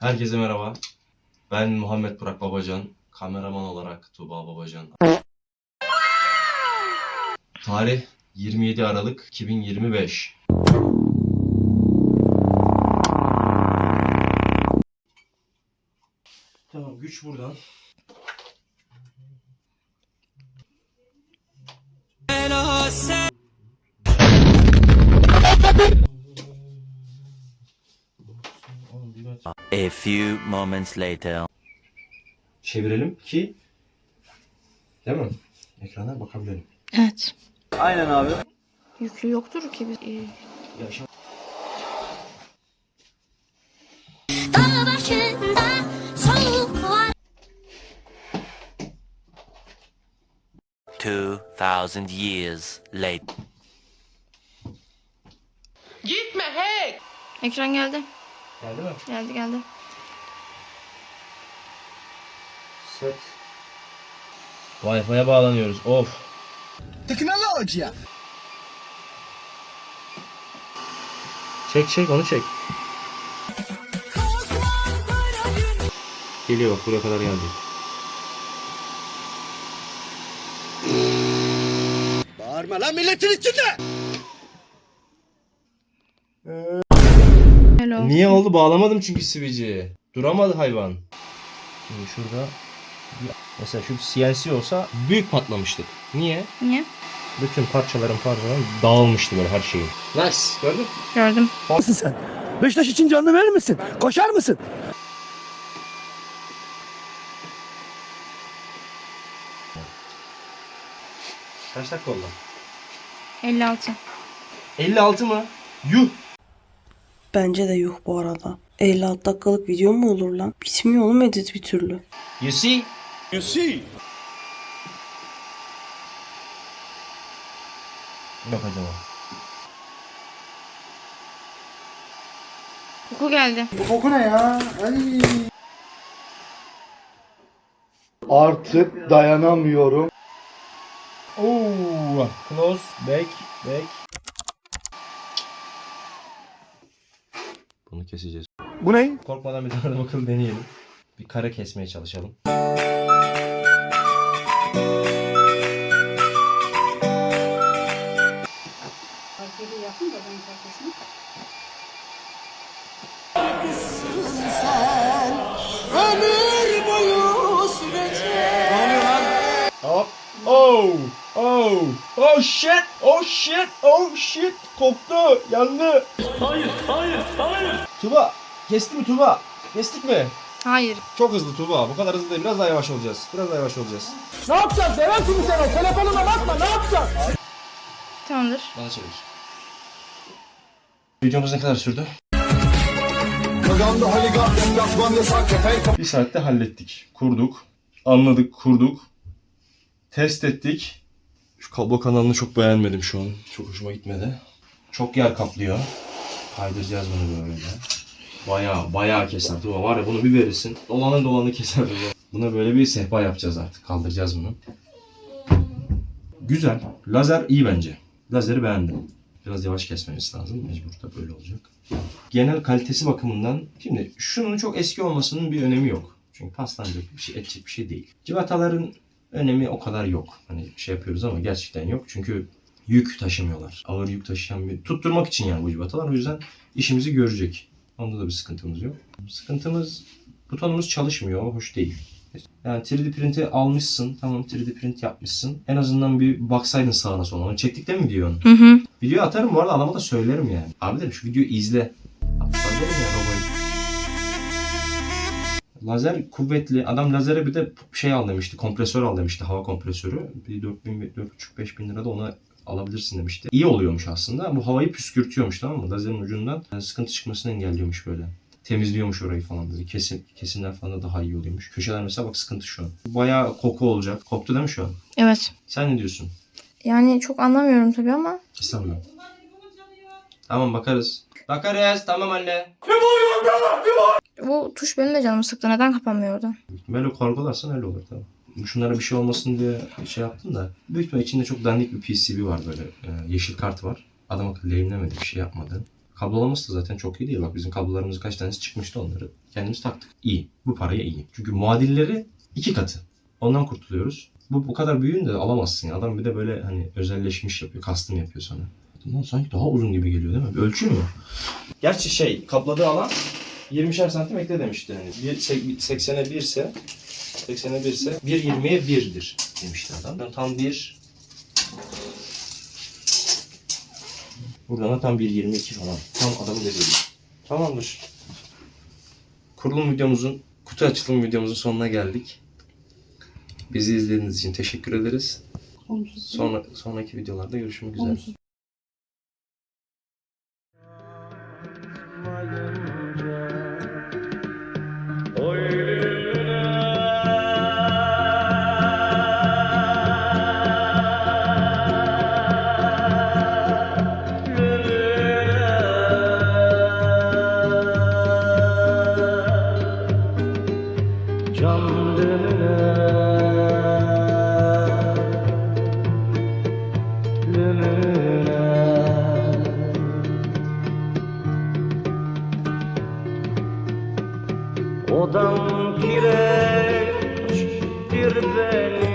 Herkese merhaba. Ben Muhammed Burak Babacan. Kameraman olarak Tuğba Babacan. Tarih 27 Aralık 2025. Tamam güç buradan. A few moments later. Çevirelim ki değil mi? Ekrana bakabilelim. Evet. Aynen abi. Yüklü yoktur ki. Biz, Ya şu- Dağ başında soğuk var. 2000 years later. ekran geldi. Geldi mi? Geldi geldi. Set. Wi-Fi'ye bağlanıyoruz. Of. Tecnologia. Çek çek onu çek. Geliyor bak buraya kadar geldi. Bağırma lan milletin içinde. Hello. Niye oldu? Bağlamadım çünkü switch'i. Duramadı hayvan. Şimdi şurada bir- mesela şu CNC olsa büyük patlamıştık. Niye? Niye? Bütün parçaların parçaların dağılmıştı böyle her şeyi. Nice. Gördün? Gördüm. Nasılsın sen? Beşiktaş için canını verir misin? Koşar mısın? Kaç dakika oldu? 56. 56 mı? Yuh. Bence de yuh bu arada. 56 dakikalık video mu olur lan? Bitmiyor oğlum edit bir türlü. You see? You see. Yok acaba. Koku geldi. Koku ne ya? Ay. Artık dayanamıyorum. Oo, close, back, back. Bunu keseceğiz. Bu ne? Korkmadan bir tane bakalım deneyelim. Bir kare kesmeye çalışalım. Hop. Oh. Oh. Oh shit. Oh shit. Oh shit. Koktu. Yandı. Hayır. Hayır. Hayır. Tuba. Kesti mi Tuba? Kestik mi? Hayır. Çok hızlı Tuba. Bu kadar hızlı değil. Biraz daha yavaş olacağız. Biraz daha yavaş olacağız. Ne yapacağız? Demezsin mi sen o? Telefonuna bakma. Ne yapacağız? Tamamdır. Bana çevir. Videomuz ne kadar sürdü? Bir saatte hallettik. Kurduk. Anladık, kurduk. Test ettik. Şu kablo kanalını çok beğenmedim şu an. Çok hoşuma gitmedi. Çok yer kaplıyor. Kaydıracağız bunu böyle. Bayağı bayağı keser. Tuğba var ya bunu bir verirsin. Dolanı dolanı keser. Tuğba. Buna böyle bir sehpa yapacağız artık. Kaldıracağız bunu. Güzel. Lazer iyi bence. Lazeri beğendim. Biraz yavaş kesmemiz lazım. Mecbur da böyle olacak. Genel kalitesi bakımından şimdi şunun çok eski olmasının bir önemi yok. Çünkü paslanacak bir şey, edecek bir şey değil. Civataların önemi o kadar yok. Hani şey yapıyoruz ama gerçekten yok. Çünkü yük taşımıyorlar. Ağır yük taşıyan bir... Tutturmak için yani bu civatalar. O yüzden işimizi görecek. Onda da bir sıkıntımız yok. Sıkıntımız butonumuz çalışmıyor. O hoş değil. Yani 3D print'i almışsın. Tamam 3D print yapmışsın. En azından bir baksaydın sağına soluna. Onu çektik de mi diyorsun? Hı hı. Video atarım bu arada adama da söylerim yani. Abi derim şu videoyu izle. Derim ya babayı. Lazer kuvvetli. Adam lazere bir de şey al demişti. Kompresör al demişti. Hava kompresörü. Bir 4000, 4,5-5 bin lirada onu alabilirsin demişti. İyi oluyormuş aslında. Bu havayı püskürtüyormuş tamam mı? Lazerin ucundan yani sıkıntı çıkmasını engelliyormuş böyle. Temizliyormuş orayı falan böyle. Kesim, kesimler falan da daha iyi oluyormuş. Köşeler mesela bak sıkıntı şu an. Bayağı koku olacak. Koktu değil mi şu an? Evet. Sen ne diyorsun? Yani çok anlamıyorum tabii ama. Estağfurullah. Tamam bakarız. Bakarız tamam anne. Bu tuş benim de canımı sıktı. Neden kapanmıyor orada? Böyle kargolarsan öyle olur tamam. Şunlara bir şey olmasın diye şey yaptım da büyük ihtimalle içinde çok dandik bir PCB var böyle. Ee, yeşil kart var. Adam akıllı lehimlemedi bir şey yapmadı. Kablolaması da zaten çok iyi değil. Bak bizim kablolarımız kaç tanesi çıkmıştı onları. Kendimiz taktık. İyi. Bu paraya iyi. Çünkü muadilleri iki katı. Ondan kurtuluyoruz. Bu bu kadar büyüğünü de alamazsın ya. Adam bir de böyle hani özelleşmiş yapıyor. Custom yapıyor sana. Bundan sanki daha uzun gibi geliyor değil mi? Bir ölçü mü? Gerçi şey kapladığı alan 20'şer santim ekle demişti. Hani sek- 80'e 1 ise 80'e 1 ise 1.20'ye 1'dir demişti adam. Yani tam bir Buradan da tam 1.22 falan. Tam adamı dediği. Tamamdır. Kurulum videomuzun, kutu açılım videomuzun sonuna geldik. Bizi izlediğiniz için teşekkür ederiz. Sonra sonraki videolarda görüşmek üzere. Odam kireçtir benim